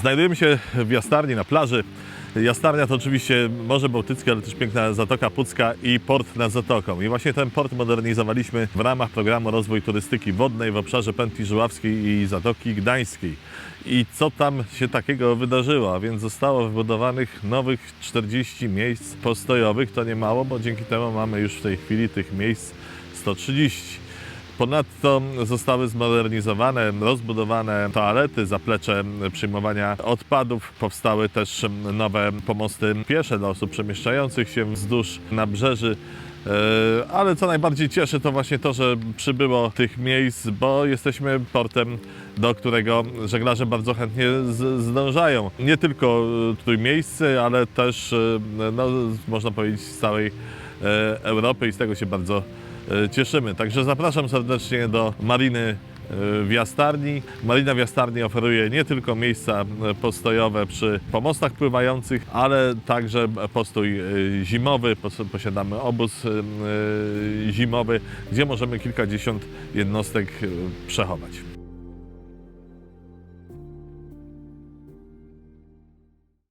Znajdujemy się w Jastarni na plaży. Jastarnia to oczywiście Morze Bałtyckie, ale też piękna Zatoka Pucka i port nad Zatoką. I właśnie ten port modernizowaliśmy w ramach programu Rozwój Turystyki Wodnej w obszarze Pętli Żuławskiej i Zatoki Gdańskiej. I co tam się takiego wydarzyło? A więc zostało wybudowanych nowych 40 miejsc postojowych. To nie mało, bo dzięki temu mamy już w tej chwili tych miejsc 130. Ponadto zostały zmodernizowane, rozbudowane toalety, zaplecze przyjmowania odpadów. Powstały też nowe pomosty piesze dla osób przemieszczających się wzdłuż nabrzeży. E, Ale co najbardziej cieszy to właśnie to, że przybyło tych miejsc, bo jesteśmy portem, do którego żeglarze bardzo chętnie zdążają. Nie tylko e, trójmiejscy, ale też, e, no, można powiedzieć, z całej Europy i z tego się bardzo cieszymy. Także zapraszam serdecznie do Mariny w Jastarni. Marina w Jastarni oferuje nie tylko miejsca e, postojowe przy pomostach pływających, ale także postój e, zimowy. Pos- Posiadamy obóz e, e, zimowy, gdzie możemy kilkadziesiąt jednostek e, przechować.